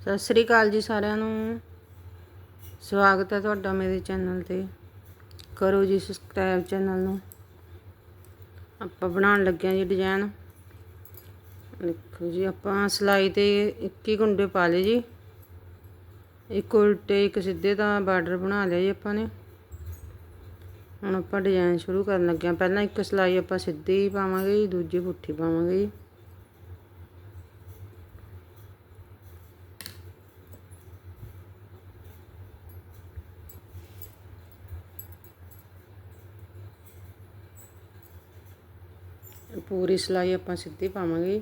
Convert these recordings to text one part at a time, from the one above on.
ਸਤਿ ਸ੍ਰੀ ਅਕਾਲ ਜੀ ਸਾਰਿਆਂ ਨੂੰ। ਸਵਾਗਤ ਹੈ ਤੁਹਾਡਾ ਮੇਰੇ ਚੈਨਲ ਤੇ। ਕਰੋ ਜੀ ਸਬਸਕ੍ਰਾਈਬ ਚੈਨਲ ਨੂੰ। ਆਪਾਂ ਬਣਾਉਣ ਲੱਗਿਆ ਜੀ ਡਿਜ਼ਾਈਨ ਦੇਖੋ ਜੀ, ਆਪਾਂ ਸਿਲਾਈ ਤੇ 21 ਗੁੰਡੇ ਪਾ ਲਏ ਜੀ। ਇੱਕ ਉਲਟੇ, ਇੱਕ ਸਿੱਧੇ ਦਾ ਬਾਰਡਰ ਬਣਾ ਲਿਆ ਜੀ ਆਪਾਂ ਨੇ। ਹੁਣ ਆਪਾਂ ਡਿਜ਼ਾਈਨ ਸ਼ੁਰੂ ਕਰਨ ਲੱਗੇ ਹਾਂ। ਪਹਿਲਾਂ ਇੱਕ ਸਿਲਾਈ ਆਪਾਂ ਸਿੱਧੀ ਪਾਵਾਂਗੇ ਜੀ, ਦੂਜੀ ਪੁੱਠੀ ਪਾਵਾਂਗੇ ਜੀ। ਪੂਰੀ ਸਿਲਾਈ ਆਪਾਂ ਸਿੱਧੀ ਪਾਵਾਂਗੇ।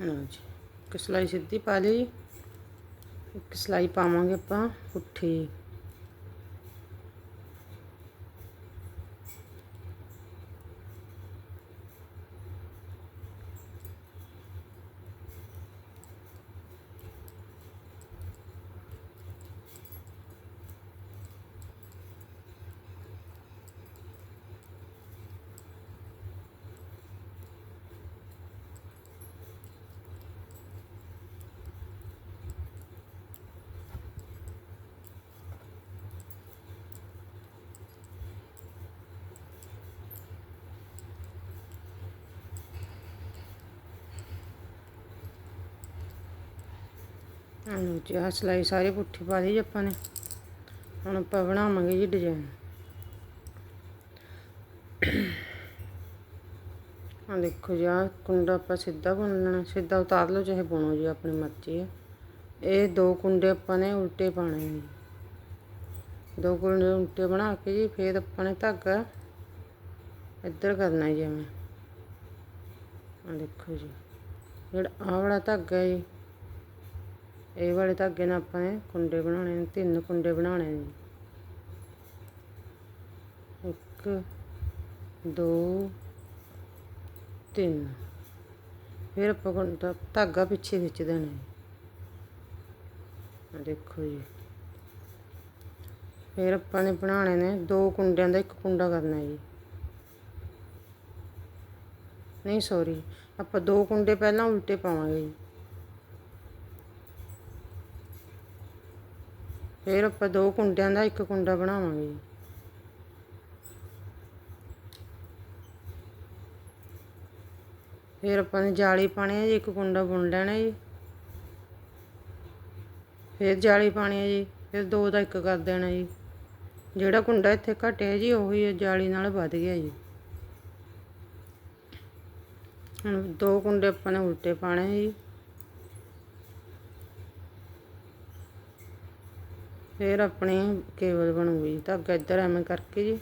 ਲਓ ਜੀ ਇੱਕ ਸਿਲਾਈ ਸਿੱਧੀ ਪਾ ਲਈ ਇੱਕ ਸਿਲਾਈ ਪਾਵਾਂਗੇ ਆਪਾਂ ਪੁੱਠੀ। ਲਓ ਜੀ ਆਹ ਸਿਲਾਈ ਸਾਰੀ ਪੁੱਠੀ ਪਾ ਲਈ ਜੀ ਆਪਾਂ ਨੇ। ਹੁਣ ਆਪਾਂ ਬਣਾਵਾਂਗੇ ਜੀ ਡਿਜ਼ਾਈਨ ਆ ਦੇਖੋ ਜੀ, ਆਹ ਕੁੰਡਾ ਆਪਾਂ ਸਿੱਧਾ ਬੁਣ ਲੈਣਾ, ਸਿੱਧਾ ਉਤਾਰ ਲਓ, ਚਾਹੇ ਬੁਣੋ ਜੀ, ਆਪਣੀ ਮਰਜ਼ੀ ਹੈ ਇਹ ਦੋ ਕੁੰਡੇ ਆਪਾਂ ਨੇ ਉਲਟੇ ਪਾਣੇ ਨੇ ਦੋ ਕੁੰਡੇ ਉਲਟੇ ਬਣਾ ਕੇ ਜੀ, ਫਿਰ ਆਪਾਂ ਨੇ ਧਾਗਾ ਇੱਧਰ ਕਰਨਾ ਹੈ ਜਿਵੇਂ ਆ ਦੇਖੋ ਜੀ, ਜਿਹੜਾ ਆਹ ਵਾਲਾ ਧਾਗਾ ਜੀ ਇਹ ਵਾਲੇ ਧਾਗੇ ਨਾਲ ਆਪਾਂ ਨੇ ਕੁੰਡੇ ਬਣਾਉਣੇ ਨੇ, ਤਿੰਨ ਕੁੰਡੇ ਬਣਾਉਣੇ ਨੇ। ਇੱਕ, ਦੋ, ਤਿੰਨ। ਫਿਰ ਆਪਾਂ ਕੁੰਡਾ ਧਾਗਾ ਪਿੱਛੇ ਖਿੱਚ ਦੇਣਾ। ਹੈ ਦੇਖੋ ਜੀ। ਫਿਰ ਆਪਾਂ ਨੇ ਬਣਾਉਣੇ ਨੇ ਦੋ ਕੁੰਡਿਆਂ ਦਾ ਇੱਕ ਕੁੰਡਾ ਕਰਨਾ ਜੀ। ਨਹੀਂ ਸੌਰੀ ਆਪਾਂ ਦੋ ਕੁੰਡੇ ਪਹਿਲਾਂ ਉਲਟੇ ਪਾਵਾਂਗੇ ਜੀ। ਫਿਰ ਆਪਾਂ ਦੋ ਕੁੰਡਿਆਂ ਦਾ ਇੱਕ ਕੁੰਡਾ ਬਣਾਵਾਂਗੇ। ਜੀ ਫਿਰ ਆਪਾਂ ਨੇ ਜਾਲੀ ਪਾਣੀ ਹੈ ਜੀ, ਇੱਕ ਕੁੰਡਾ ਬੁਣ ਲੈਣਾ ਜੀ। ਫਿਰ ਜਾਲੀ ਪਾਣੀ ਹੈ ਜੀ, ਫਿਰ ਦੋ ਦਾ ਇੱਕ ਕਰ ਦੇਣਾ ਜੀ। ਜਿਹੜਾ ਕੁੰਡਾ ਇੱਥੇ ਘਟਿਆ ਜੀ, ਉਹੀ ਜਾਲੀ ਨਾਲ ਵੱਧ ਗਿਆ ਜੀ। ਹੁਣ ਦੋ ਕੁੰਡੇ ਆਪਾਂ ਨੇ ਉਲਟੇ ਪਾਣੇ ਜੀ। ਫਿਰ ਆਪਣੀ ਕੇਬਲ ਬਣੂਗੀ ਜੀ ਧਾਗਾ ਇੱਧਰ ਐਵੇਂ ਕਰਕੇ ਜੀ।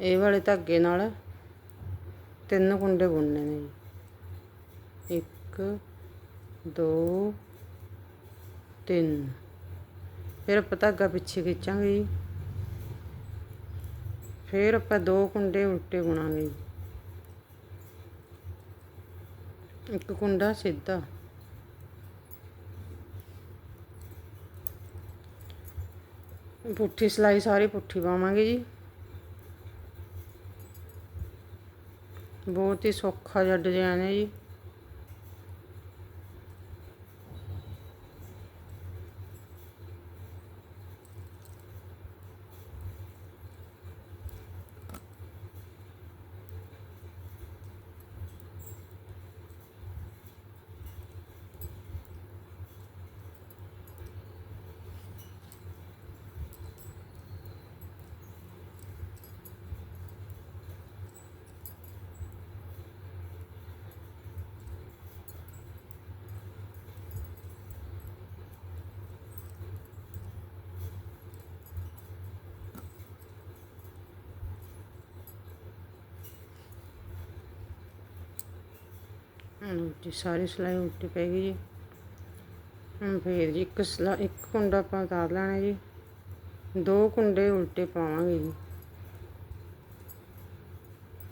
ਇਹ ਵਾਲੇ ਧਾਗੇ ਨਾਲ ਤਿੰਨ ਕੁੰਡੇ ਬੁਣਨੇ ਨੇ ਜੀ। ਇੱਕ, ਦੋ, ਤਿੰਨ। ਫਿਰ ਆਪਾਂ ਧਾਗਾ ਪਿੱਛੇ ਖਿੱਚਾਂਗੇ ਜੀ। ਫਿਰ ਆਪਾਂ ਦੋ ਕੁੰਡੇ ਉਲਟੇ ਬੁਣਾਂਗੇ ਇੱਕ ਕੁੰਡਾ ਸਿੱਧਾ। ਪੁੱਠੀ ਸਿਲਾਈ ਸਾਰੀ ਪੁੱਠੀ ਪਾਵਾਂਗੇ ਜੀ। ਬਹੁਤ ਹੀ ਸੌਖਾ ਜਿਹਾ ਡਿਜ਼ਾਈਨ ਹੈ ਜੀ। ਉਲਟੀ ਸਾਰੀ ਸਿਲਾਈ ਉਲਟੀ ਪੈ ਗਈ ਜੀ। ਹੁਣ ਫੇਰ ਜੀ ਇੱਕ ਸਲਾ, ਇੱਕ ਕੁੰਡਾ ਆਪਾਂ ਉਤਾਰ ਲੈਣਾ ਜੀ। ਦੋ ਕੁੰਡੇ ਉਲਟੇ ਪਾਵਾਂਗੇ ਜੀ।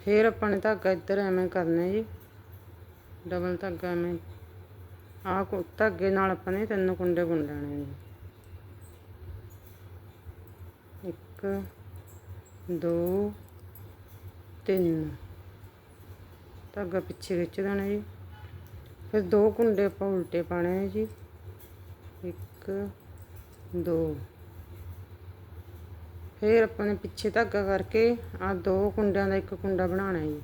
ਫੇਰ ਆਪਾਂ ਨੇ ਧਾਗਾ ਇੱਧਰ ਐਵੇਂ ਕਰਨਾ ਜੀ। ਡਬਲ ਧਾਗਾ ਐਵੇਂ। ਆਹ ਕੋ, ਧਾਗੇ ਨਾਲ ਆਪਾਂ ਨੇ ਤਿੰਨ ਕੁੰਡੇ ਬੁਣ ਲੈਣੇ ਜੀ। ਇੱਕ, ਦੋ, ਤਿੰਨ। ਧਾਗਾ ਪਿੱਛੇ ਖਿੱਚ ਦੇਣਾ ਜੀ। ਫਿਰ ਦੋ ਕੁੰਡੇ ਆਪਾਂ ਉਲਟੇ ਪਾਣੇ ਨੇ ਜੀ। ਇੱਕ, ਦੋ। ਫਿਰ ਆਪਾਂ ਨੇ ਪਿੱਛੇ ਧਾਗਾ ਕਰਕੇ ਆ ਦੋ ਕੁੰਡਿਆਂ ਦਾ ਇੱਕ ਕੁੰਡਾ ਬਣਾਉਣਾ ਹੈ ਜੀ।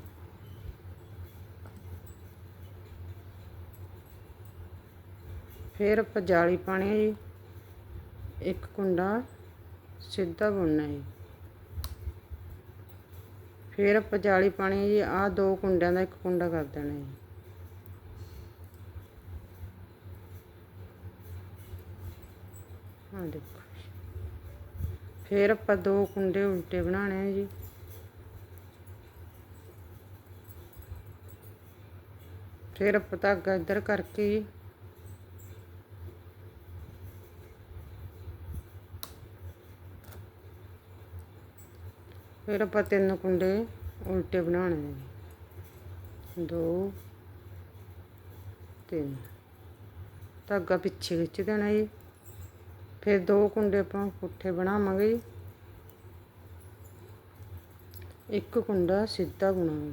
ਫਿਰ ਆਪਾਂ ਜਾਲੀ ਪਾਣੀ ਹੈ ਜੀ। ਇੱਕ ਕੁੰਡਾ ਸਿੱਧਾ ਬੁਣਨਾ ਹੈ ਜੀ। ਫਿਰ ਆਪਾਂ ਜਾਲੀ ਪਾਣੀ ਹੈ ਜੀ। ਆ ਦੋ ਕੁੰਡਿਆਂ ਦਾ ਇੱਕ ਕੁੰਡਾ ਕਰ ਦੇਣਾ ਹੈ ਜੀ ਹਾਂ, ਦੇਖੋ। ਫਿਰ ਆਪਾਂ ਦੋ ਕੁੰਡੇ ਉਲਟੇ ਬਣਾਉਣੇ ਆ ਜੀ। ਫਿਰ ਆਪਾਂ ਧਾਗਾ ਇੱਧਰ ਕਰਕੇ ਜੀ। ਫਿਰ ਆਪਾਂ ਤਿੰਨ ਕੁੰਡੇ ਉਲਟੇ ਬਣਾਉਣੇ ਆ ਜੀ। ਦੋ, ਤਿੰਨ। ਧਾਗਾ ਪਿੱਛੇ ਖਿੱਚ ਦੇਣਾ ਜੀ। ਫਿਰ ਦੋ ਕੁੰਡੇ ਆਪਾਂ ਪੁੱਠੇ ਬਣਾਵਾਂਗੇ ਜੀ। ਇੱਕ ਕੁੰਡਾ ਸਿੱਧਾ ਬਣਾਵਾਂਗੇ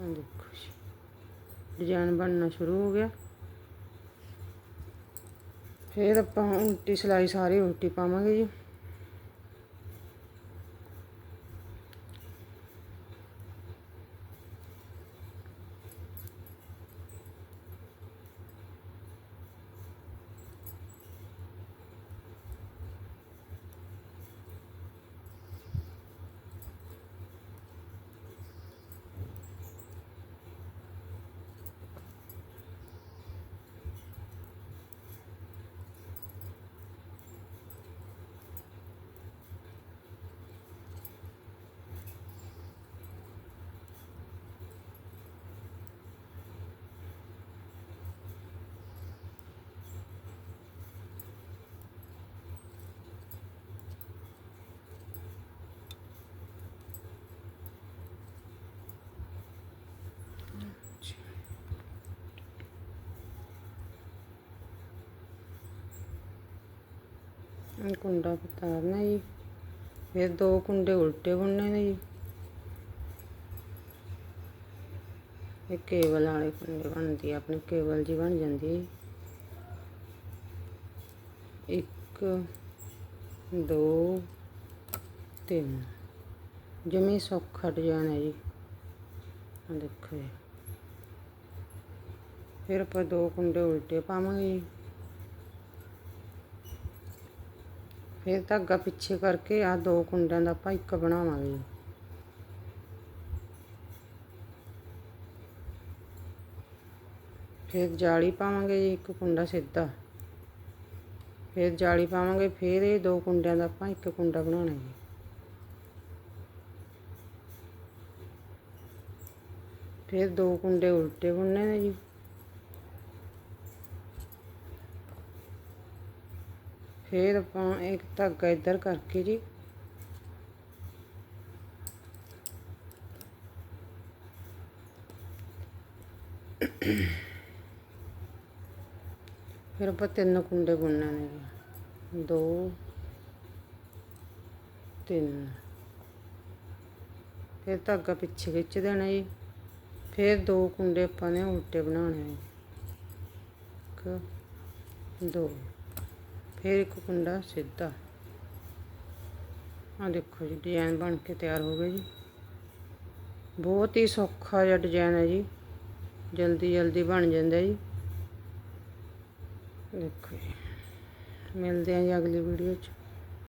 ਆ ਦੇਖੋ ਡਿਜ਼ਾਈਨ ਬਣਨਾ ਸ਼ੁਰੂ ਹੋ ਗਿਆ। ਫਿਰ ਆਪਾਂ ਉਲਟੀ ਸਿਲਾਈ ਸਾਰੀ ਉਲਟੀ ਪਾਵਾਂਗੇ ਜੀ ਇਹ ਕੁੰਡਾ ਉਤਾਰਨਾ ਜੀ। ਫਿਰ ਦੋ ਕੁੰਡੇ ਉਲਟੇ ਬੁਣਨੇ ਨੇ ਜੀ। ਇਹ ਕੇਬਲ ਵਾਲੇ ਕੁੰਡੇ ਬਣਦੀ ਆ ਆਪਣੀ ਕੇਬਲ ਜੀ ਬਣ ਜਾਂਦੀ ਹੈ। ਇੱਕ, ਦੋ, ਤਿੰਨ। ਜਮੀ ਸੌਖਾ ਡਿਜ਼ਾਈਨ ਹੈ ਜੀ। ਆ ਦੇਖੋ ਜੀ। ਫਿਰ ਆਪਾਂ ਦੋ ਕੁੰਡੇ ਉਲਟੇ ਪਾਵਾਂਗੇ ਜੀ। ਫਿਰ ਧਾਗਾ ਪਿੱਛੇ ਕਰਕੇ ਆ ਦੋ ਕੁੰਡਿਆਂ ਦਾ ਆਪਾਂ ਇੱਕ ਬਣਾਵਾਂਗੇ। ਜੀ ਫਿਰ ਜਾਲੀ ਪਾਵਾਂਗੇ ਜੀ, ਇੱਕ ਕੁੰਡਾ ਸਿੱਧਾ। ਫਿਰ ਜਾਲੀ ਪਾਵਾਂਗੇ, ਫਿਰ ਇਹ ਦੋ ਕੁੰਡਿਆਂ ਦਾ ਆਪਾਂ ਇੱਕ ਕੁੰਡਾ ਬਣਾਉਣਾ ਜੀ। ਫਿਰ ਦੋ ਕੁੰਡੇ ਉਲਟੇ ਬੁਣਨੇ ਨੇ ਜੀ। ਫਿਰ ਆਪਾਂ ਇੱਕ ਧਾਗਾ ਇੱਧਰ ਕਰਕੇ ਜੀ। ਫਿਰ ਆਪਾਂ ਤਿੰਨ ਕੁੰਡੇ ਬੁਣਨੇ ਨੇ ਜੀ। ਦੋ, ਤਿੰਨ। ਫਿਰ ਧਾਗਾ ਪਿੱਛੇ ਖਿੱਚ ਦੇਣਾ ਜੀ। ਫਿਰ ਦੋ ਕੁੰਡੇ ਆਪਾਂ ਨੇ ਉਲਟੇ ਬਣਾਉਣੇ ਇੱਕ, ਦੋ। ਫਿਰ ਇੱਕ ਕੁੰਡਾ ਸਿੱਧਾ। ਆ ਦੇਖੋ ਜੀ ਡਿਜ਼ਾਈਨ ਬਣ ਕੇ ਤਿਆਰ ਹੋ ਗਿਆ ਜੀ। ਬਹੁਤ ਹੀ ਸੌਖਾ ਜਿਹਾ ਡਿਜ਼ਾਈਨ ਹੈ ਜੀ। ਜਲਦੀ ਜਲਦੀ ਬਣ ਜਾਂਦਾ ਜੀ। ਦੇਖੋ ਜੀ, ਮਿਲਦੇ ਹਾਂ ਜੀ ਅਗਲੀ ਵੀਡੀਓ 'ਚ।